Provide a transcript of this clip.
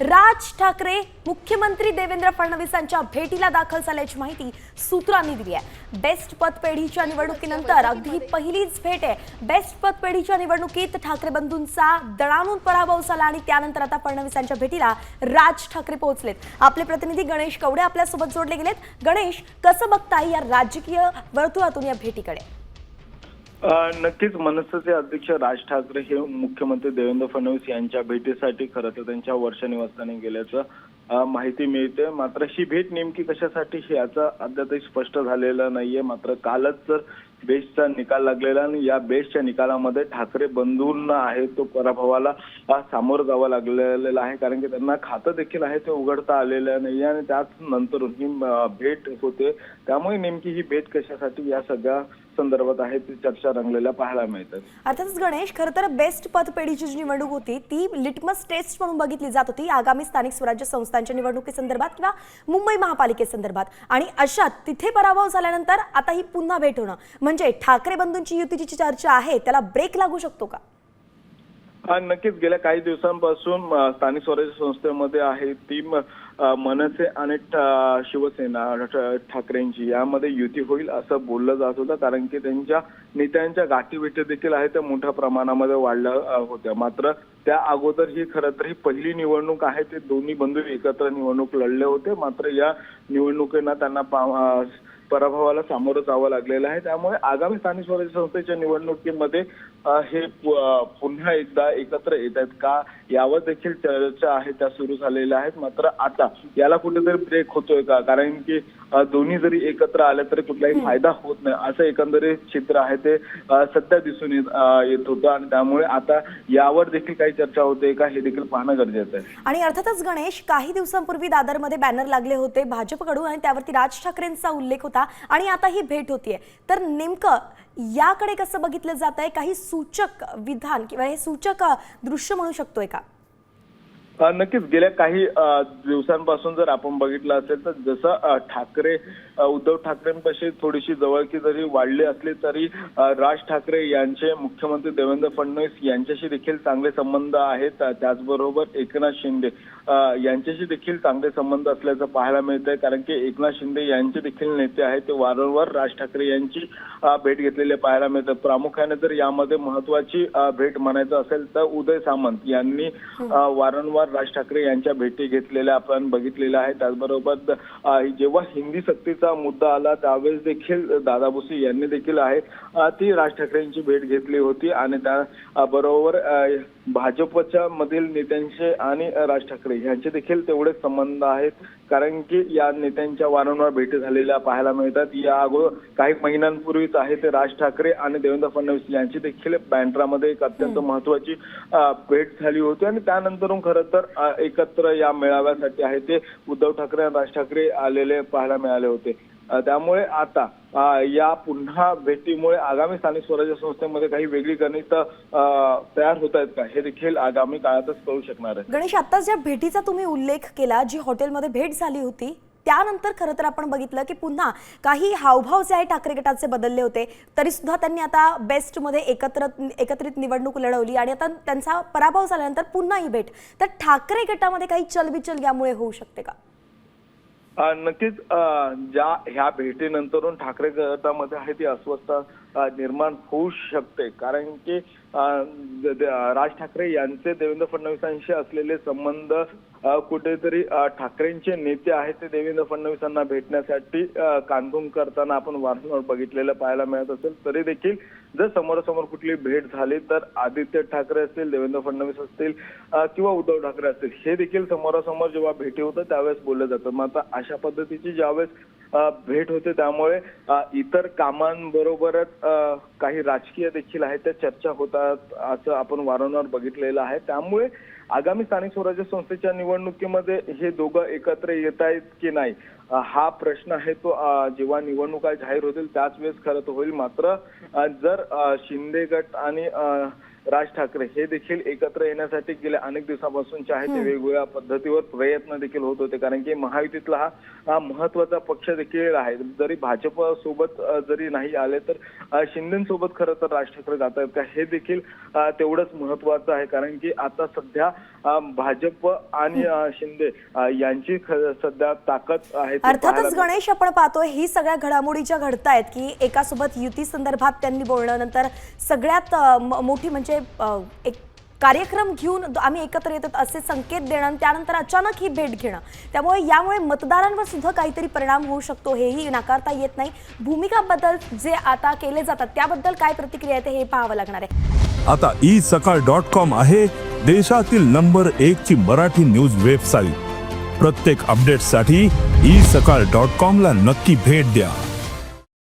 राज ठाकरे मुख्यमंत्री देवेंद्र फडणवीसांच्या भेटीला दाखल झाल्याची माहिती सूत्रांनी दिली आहे. बेस्ट पतपेढीच्या निवडणुकीनंतर अगदी ही पहिलीच भेट आहे. बेस्ट पतपेढीच्या निवडणुकीत ठाकरे बंधूंचा दणाणून पराभव झाला आणि त्यानंतर आता फडणवीसांच्या भेटीला राज ठाकरे पोहोचलेत. आपले प्रतिनिधी गणेश कवडे आपल्यासोबत जोडले गेलेत. गणेश कसं बघताय या राजकीय वर्तुळातून या भेटीकडे? नक्कीच मनसेचे अध्यक्ष राज ठाकरे हे मुख्यमंत्री देवेंद्र फडणवीस यांच्या भेटीसाठी खरं तर त्यांच्या वर्ष निवासस्थानी गेल्याचं माहिती मिळते. मात्र ही भेट नेमकी कशासाठी हे याचं अद्यापही स्पष्ट झालेलं नाहीये. मात्र कालच जर बेस्टचा निकाल लागलेला आणि या बेस्टच्या निकालामध्ये ठाकरे बंधूंना आहे तो पराभवाला सामोर सामोरं जावं लागलेला आहे. कारण की त्यांना खातं देखील आहे ते उघडता आलेलं नाही आणि त्याच नंतर ही भेट होते. त्यामुळे नेमकी ही भेट कशासाठी या सगळ्या संदर्भात आहे ती चर्चा रंगलेल्या पाहायला मिळतात. अर्थातच गणेश खरं तर बेस्ट पतपेढीची जी निवडणूक होती ती लिटमस टेस्ट म्हणून बघितली जात होती आगामी स्थानिक स्वराज्य संस्थांच्या निवडणुकीसंदर्भात किंवा मुंबई महापालिकेसंदर्भात आणि अशात तिथे पराभव झाल्यानंतर आता ही पुन्हा भेट होणं. म्हणजे ठाकरे बंधूंची युतीची जी चर्चा आहे त्याला ब्रेक लागू शकतो का? हा नक्कीच. गेल्या काही दिवसांपासून स्थानिक स्वराज्य संस्थेमध्ये आहे ती मनसे आणि शिवसेना. ठाकरेंची. यामध्ये युती होईल असं बोललं जात होतं. कारण की त्यांच्या नेत्यांच्या गाठीभेटी देखील आहे त्या मोठ्या प्रमाणामध्ये वाढल्या होत्या. मात्र त्या अगोदर ही खरं तर ही पहिली निवडणूक आहे. ते दोन्ही बंधू एकत्र निवडणूक लढले होते. मात्र या निवडणुकीना त्यांना पराभवाला सामोरं जावं लागलेलं आहे. त्यामुळे आगामी स्थानिक स्वराज्य संस्थेच्या निवडणुकीमध्ये हे पुन्हा एकदा एकत्र येत आहेत का? यावर देखील चर्चा आहे त्या सुरू झालेल्या आहेत. मात्र आता याला कुठेतरी ब्रेक होतोय का? कारण की दोन्ही जरी एकत्र आले तरी कुठलाही फायदा होत नाही. असं एकंदरीत चित्र आहे ते सध्या दिसून येत होतं आणि त्यामुळे आता यावर देखील काही चर्चा होते का हे देखील पाहणं गरजेचं आहे. आणि अर्थातच गणेश काही दिवसांपूर्वी दादरमध्ये बॅनर लागले होते भाजपकडून आणि त्यावरती राज ठाकरेंचा उल्लेख होता आणि आता ही भेट होतीये. तर नेमकं याकडे कसं बघितलं जात आहे काही सूचक विधान किंवा हे सूचक दृश्य म्हणू शकतोय का? नक्कीच. गेल्या काही दिवसांपासून जर आपण बघितलं असेल तर जसं ठाकरे उद्धव ठाकरेंपाशी थोडीशी जवळकी जरी वाढली असली तरी राज ठाकरे यांचे मुख्यमंत्री देवेंद्र फडणवीस यांच्याशी देखील चांगले संबंध आहेत. त्याचबरोबर एकनाथ शिंदे यांच्याशी देखील चांगले संबंध असल्याचं पाहायला मिळत आहे कारण की एकनाथ शिंदे यांचे देखील नेते आहेत. ते वारंवार राज ठाकरे यांची भेट घेतलेले पाहायला मिळतात प्रामुख्याने जर यामध्ये महत्वाची भेट म्हणायचं असेल तर उदय सामंत यांनी अ, वारंवार राज ठाकरे यांच्या भेटी घेतलेल्या आपण बघितलेल्या आहे त्याचबरोबर जेव्हा हिंदी सक्तीचा मुद्दा आला त्यावेळेस देखील दादा भुसे यांनी देखील आहे ती राज ठाकरेंची भेट घेतली होती आणि त्या अ, बरोबर अ, भाजपच्या मधील नेत्यांचे आणि राज ठाकरे यांचे देखील तेवढेच संबंध आहेत. कारण की या नेत्यांच्या वारंवार भेटी झालेल्या पाहायला मिळतात. या अगोदर काही महिन्यांपूर्वीच आहे ते राज ठाकरे आणि देवेंद्र फडणवीस यांची देखील बँड्रामध्ये एक अत्यंत महत्वाची भेट झाली होती. आणि त्यानंतरून खरं तर अ, एकत्र या मेळाव्यासाठी आहे ते उद्धव ठाकरे आणि राज ठाकरे आलेले पाहायला मिळाले होते. त्यामुळे आता या पुन्हा भेटीमुळे आगामी स्थानिक स्वराज्य संस्थेमध्ये काही वेगळी गणित तयार होत आहेत का? हे देखील आगामी काळातच कळू शकणार आहे. गणेश आता ज्या भेटीचा तुम्ही उल्लेख केला जी हॉटेलमध्ये भेट झाली होती त्यानंतर खरं तर आपण बघितलं की पुन्हा काही हावभाव जे आहे ठाकरे गटाचे बदलले होते तरी सुद्धा त्यांनी आता बेस्टमध्ये एकत्र एकत्रित निवडणूक लढवली आणि आता त्यांचा पराभव झाल्यानंतर पुन्हा ही भेट. तर ठाकरे गटामध्ये काही चलबिचल यामुळे होऊ शकते का? नक्कीच ज्या ह्या भेटीनंतरून ठाकरे गटामध्ये आहे ती अस्वस्थता निर्माण होऊ शकते. कारण की राज ठाकरे यांचे देवेंद्र फडणवीसांशी असलेले संबंध कुठेतरी ठाकरेंचे नेते आहेत ते देवेंद्र फडणवीसांना भेटण्यासाठी अ, करताना आपण वारंवार बघितलेलं पाहायला मिळत असेल. तरी देखील जर समोरासमोर कुठली भेट झाली तर आदित्य ठाकरे असतील देवेंद्र फडणवीस असतील किंवा उद्धव ठाकरे असतील हे देखील समोरासमोर जेव्हा भेटी होतं त्यावेळेस बोललं जातं. मग आता अशा पद्धतीची ज्यावेळेस भेट होते. त्यामुळे इतर कामांबरोबरच काही राजकीय देखील आहेत त्या चर्चा होतात असं आपण वारंवार बघितलेलं आहे. त्यामुळे आगामी स्थानिक स्वराज्य संस्थेच्या निवडणुकीमध्ये हे दोघं एकत्र येत आहेत की नाही हा प्रश्न आहे तो जेव्हा निवडणुका जाहीर होतील त्याच वेळेस खरं तर होईल. मात्र जर शिंदे गट आणि राज ठाकरे हे देखील एकत्र येण्यासाठी गेल्या अनेक दिवसापासूनचे आहे ते वेगवेगळ्या पद्धतीवर प्रयत्न देखील होत होते. कारण की महायुतीतला हा महत्त्वाचा पक्ष देखील आहे. जरी भाजप सोबत जरी नाही आले तर शिंदेसोबत खरं तर राज ठाकरे जात आहेत का? हे देखील तेवढंच महत्वाचं आहे. कारण की आता सध्या भाजप आणि शिंदे यांची सध्या ताकद आहे अर्थातच गणेश आपण पाहतोय ही सगळ्या घडामोडी ज्या घडतायत की एकासोबत युती संदर्भात त्यांनी बोलणं नंतर सगळ्यात मोठी म्हणजे म्हणजे एक कार्यक्रम घेऊन आम्ही एकत्र येतात असे संकेत देणं आणि त्यानंतर अचानक ही भेट घेणं. त्यामुळे यामुळे मतदारांवर सुद्धा काहीतरी परिणाम होऊ शकतो हेही नाकारता येत नाही. भूमिका बदल जे आता केले जातात त्याबद्दल काय प्रतिक्रिया येते हे पाहावं लागणार आहे. आता ई सकाळ डॉट कॉम आहे देशातील नंबर एक ची मराठी न्यूज वेबसाईट. प्रत्येक अपडेटसाठी ई सकाळ डॉट कॉम ला नक्की भेट द्या.